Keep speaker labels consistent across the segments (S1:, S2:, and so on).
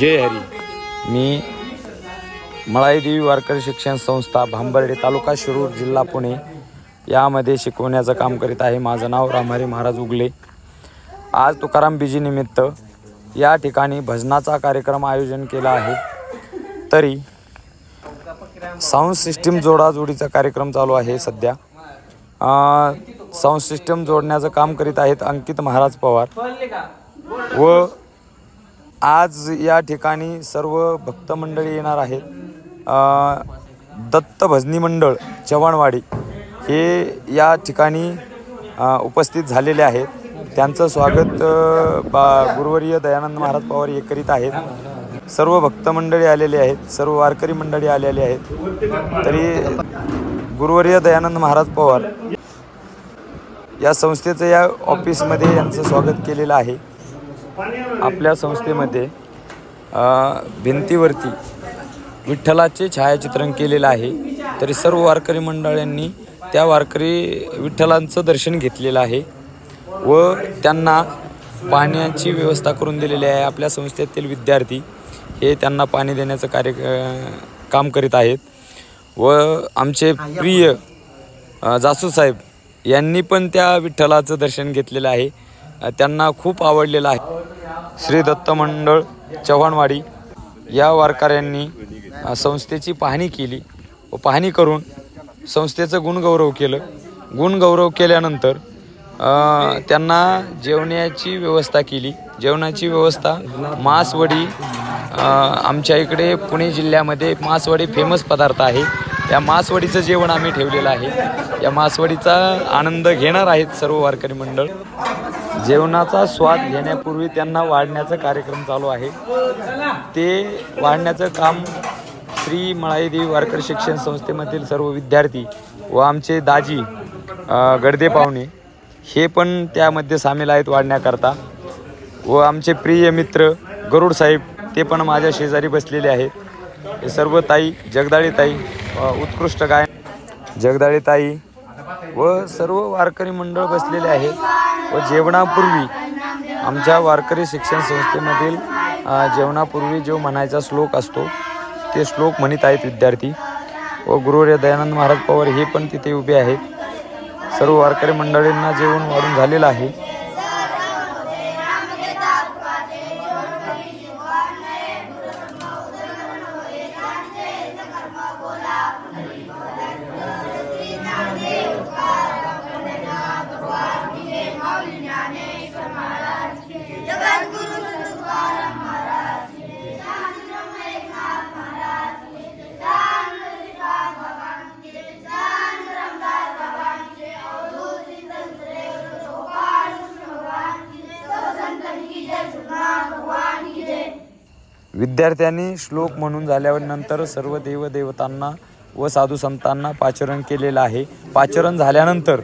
S1: जय हरी. मी मळाईदेवी वारकरी शिक्षण संस्था भांबर्डे तालुका शिरूर जिल्हा पुणे यामध्ये शिकवण्याचं काम करीत आहे. माझं नाव रामहरी महाराज उगले. आज तुकाराम बीजीनिमित्त या ठिकाणी भजनाचा कार्यक्रम आयोजन केला आहे. तरी साऊंड सिस्टीम जोडाजोडीचा कार्यक्रम चालू आहे सध्या. साऊंड सिस्टीम जोडण्याचं काम करीत आहेत अंकित महाराज पवार व आज या ठिकाणी सर्व भक्त मंडळी येणार आहेत. दत्त भजनी मंडळ चव्हाणवाडी हे या ठिकाणी उपस्थित झालेले आहेत. त्यांचं स्वागत बा गुरुवर्य दयानंद महाराज पवार हे करीत आहेत. सर्व भक्त मंडळी आलेले आहेत सर्व वारकरी मंडळी आलेली आहेत. तरी गुरुवर्य दयानंद महाराज पवार या संस्थेचं या ऑफिसमध्ये यांचं स्वागत केलेलं आहे. आपल्या संस्थेमध्ये भिंतीवरती विठ्ठलाचे छायाचित्रण केलेलं आहे. तरी सर्व वारकरी मंडळांनी त्या वारकरी विठ्ठलांचं दर्शन घेतलेलं आहे व त्यांना पाण्याची व्यवस्था करून दिलेली आहे. आपल्या संस्थेतील विद्यार्थी हे त्यांना पाणी देण्याचं कार्य काम करीत आहेत व आमचे प्रिय जासूसाहेब यांनी पण त्या विठ्ठलाचं दर्शन घेतलेलं आहे. त्यांना खूप आवडलेलं आहे. श्री दत्त मंडळ चव्हाणवाडी या वारकऱ्यांनी संस्थेची पाहणी केली व पाहणी करून संस्थेचं गुणगौरव केलं. गुणगौरव केल्यानंतर त्यांना जेवण्याची व्यवस्था केली. जेवणाची व्यवस्था मासवडी आमच्या इकडे पुणे जिल्ह्यामध्ये मासवडी फेमस पदार्थ आहे. या मासवडीचं जेवण आम्ही ठेवलेलं आहे. या मासवडीचा आनंद घेणार आहेत सर्व वारकरी मंडळ. जेवणाचा स्वाद घेण्यापूर्वी त्यांना वाढण्याचा कार्यक्रम चालू आहे. ते वाढण्याचं काम श्री मळाईदेवी वारकरी शिक्षण संस्थेमधील सर्व विद्यार्थी व आमचे दाजी गडदे पाहुणे हे पण त्यामध्ये सामील आहेत वाढण्याकरता. व आमचे प्रिय मित्र गरुड साहेब ते पण माझ्या शेजारी बसलेले आहेत. हे सर्व ताई जगदाळी ताई उत्कृष्ट गायन जगदाळी ताई व सर्व वारकरी मंडळ बसलेले आहेत. व जेवणापूर्वी आमच्या वारकरी शिक्षण संस्थेमधील जेवणापूर्वी जो म्हणायचा श्लोक असतो ते श्लोक म्हणत आहेत विद्यार्थी. व गुरुवर्य दयानंद महाराज पवार हे पण तिथे उभे आहेत. सर्व वारकरी मंडळींना जेवण वाढून झालेलं आहे. विद्यार्थ्यांनी श्लोक म्हणून झाल्यावर नंतर सर्व देवदेवतांना व साधू संतांना पाचरण केलेलं आहे. पाचरण झाल्यानंतर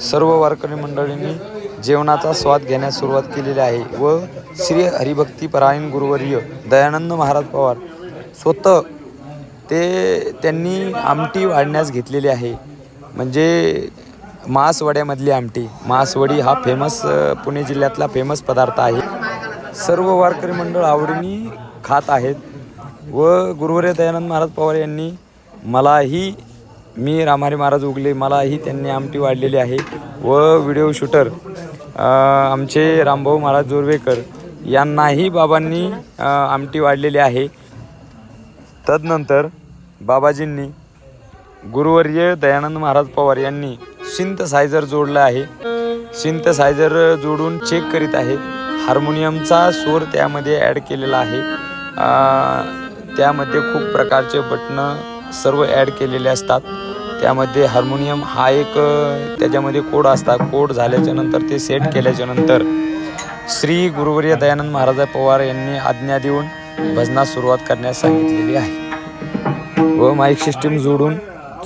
S1: सर्व वारकरी मंडळींनी जेवणाचा स्वाद घेण्यास सुरुवात केलेली आहे व श्री हरिभक्ती परायण गुरुवर्य दयानंद महाराज पवार स्वतः ते त्यांनी आमटी वाढण्यास घेतलेली आहे. म्हणजे मासवड्यामधली आमटी. मासवडी हा फेमस पुणे जिल्ह्यातला फेमस पदार्थ आहे. सर्व वारकरी मंडळ आवडीने खात आहेत. व गुरुवर्य दयानंद महाराज पवार यांनी मलाही मी रामहारी महाराज उगले मलाही त्यांनी आमटी वाढलेली आहे. व व्हिडिओ शूटर आमचे रामभाऊ महाराज जोरवेकर यांनाही बाबांनी आमटी वाढलेली आहे. तदनंतर बाबाजींनी गुरुवर्य दयानंद महाराज पवार यांनी सिंथसायझर जोडलं आहे. सिंथसायझर जोडून चेक करीत आहे. हार्मोनियमचा सूर त्यामध्ये ॲड केलेला आहे. त्यामध्ये खूप प्रकारचे बटणं सर्व ॲड केलेले असतात. त्यामध्ये हार्मोनियम हा एक त्याच्यामध्ये कोड असतात. कोड झाल्याच्यानंतर ते सेट केल्याच्यानंतर श्री गुरुवर्य दयानंद महाराज पवार यांनी आज्ञा देऊन भजनास सुरुवात करण्यास सांगितलेली आहे. व माईक सिस्टीम जोडून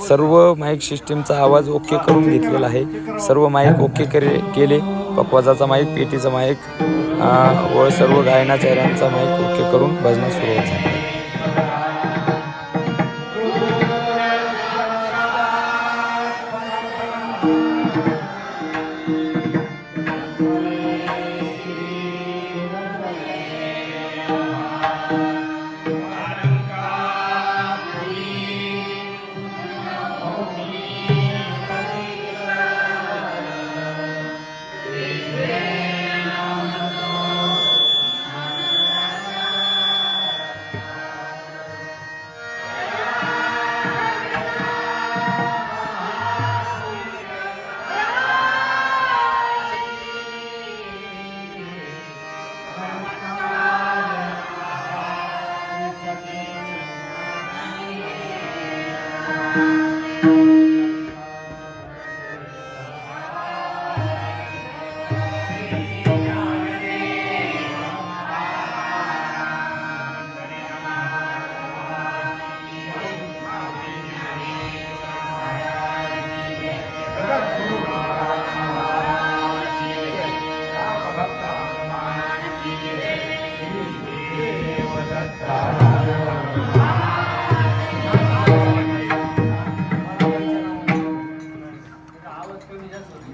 S1: सर्व माईक सिस्टीमचा आवाज ओके करून घेतलेला आहे. सर्व माईक ओके करे केले. पकवाजाचा माईक पेटीचा माईक व सर्व गायनाचार्यांचा माईक ओके करून भजनं सुरू होत Thank you. कमी जास्त होती.